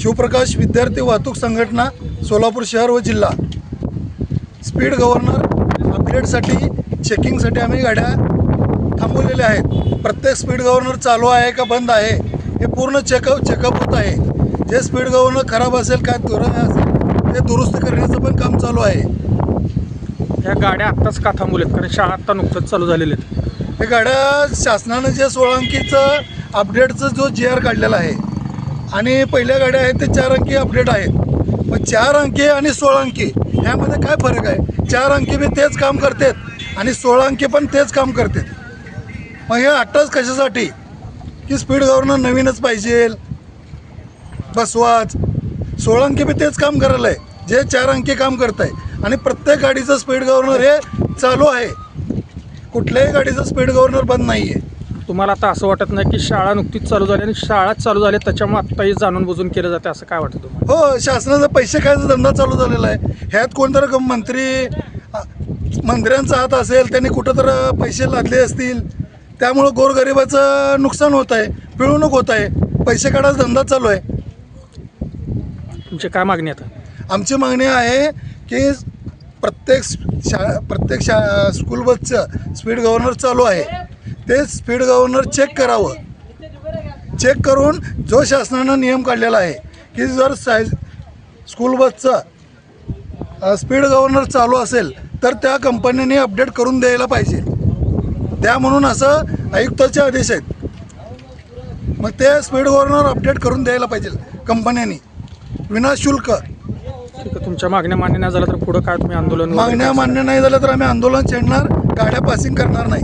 शिवप्रकाश विद्यार्थी वाहतूक संघटना सोलापूर शहर व जिल्हा. स्पीड गव्हर्नर अपग्रेडसाठी चेकिंगसाठी आम्ही गाड्या थांबवलेल्या आहेत. प्रत्येक स्पीड गव्हर्नर चालू आहे का बंद आहे हे पूर्ण चेकअप चेकअप होत आहे. जे स्पीड गव्हर्नर खराब असेल काय दुर असेल ते दुरुस्त करण्याचं पण काम चालू आहे. ह्या गाड्या आत्ताच का थांबवल्यात? कारण शाळा आत्ता नुकतंच चालू झालेले आहेत. हे गाड्या शासनानं जे सोळा अंकीचं अपडेटचं जो जी आर काढलेला आहे आणि पहिल्या गाड्या आहेत ते चार अंकी अपडेट आहेत. मग चार अंकी आणि सोळा अंकी ह्यामध्ये काय फरक आहे? चार अंकी बी तेच काम करतात आणि सोळा अंकी पण तेच काम करतात. मग हे आत्ताच कशासाठी? की स्पीड गव्हर्नर नवीनच पाहिजे. बसवाच सोळा अंकी बी तेच काम करायला आहे जे चार अंकी काम करत आहे आणि प्रत्येक गाडीचं स्पीड गव्हर्नर हे चालू आहे. कुठल्याही गाडीचं स्पीड गव्हर्नर बंद नाही आहे तुम्हाला आता असं वाटत नाही की शाळा नुकतीच चालू झाली आणि शाळाच चालू झाली त्याच्यामुळे आत्ताही जाणून बुजून केलं जाते असं काय वाटतं तुम्हाला? हो शासनाचा पैसे खायचा धंदा चालू झालेला आहे. ह्यात कोणतरी मंत्री मंत्र्यांचा हात असेल त्यांनी कुठं तर पैसे लादले असतील. त्यामुळं गोरगरिबाचं नुकसान होत आहे पिळवणूक होत आहे. पैसे काढायचा धंदा चालू आहे. तुमची काय मागणी आता? आमची मागणी आहे की प्रत्येक शाळा प्रत्येक शा स्कूल बसचं स्पीड गव्हर्नर चालू आहे. ते स्पीड गव्हर्नर चेक करावं. चेक करून जो शासनानं नियम काढलेला आहे की जर साय स्कूल बसचं स्पीड गव्हर्नर चालू असेल तर त्या कंपनीने अपडेट करून द्यायला पाहिजे. त्या म्हणून असं आयुक्ताचे आदेश आहेत. मग ते स्पीड गव्हर्नर अपडेट करून द्यायला पाहिजे कंपन्यांनी विनाशुल्क तुमच्या मागण्या मान्य नाही झाल्या तर पुढं काय तुम्ही आंदोलन मागण्या मान्य नाही झाल्या तर आम्ही आंदोलन छेडणार गाड्या पासिंग करणार नाही.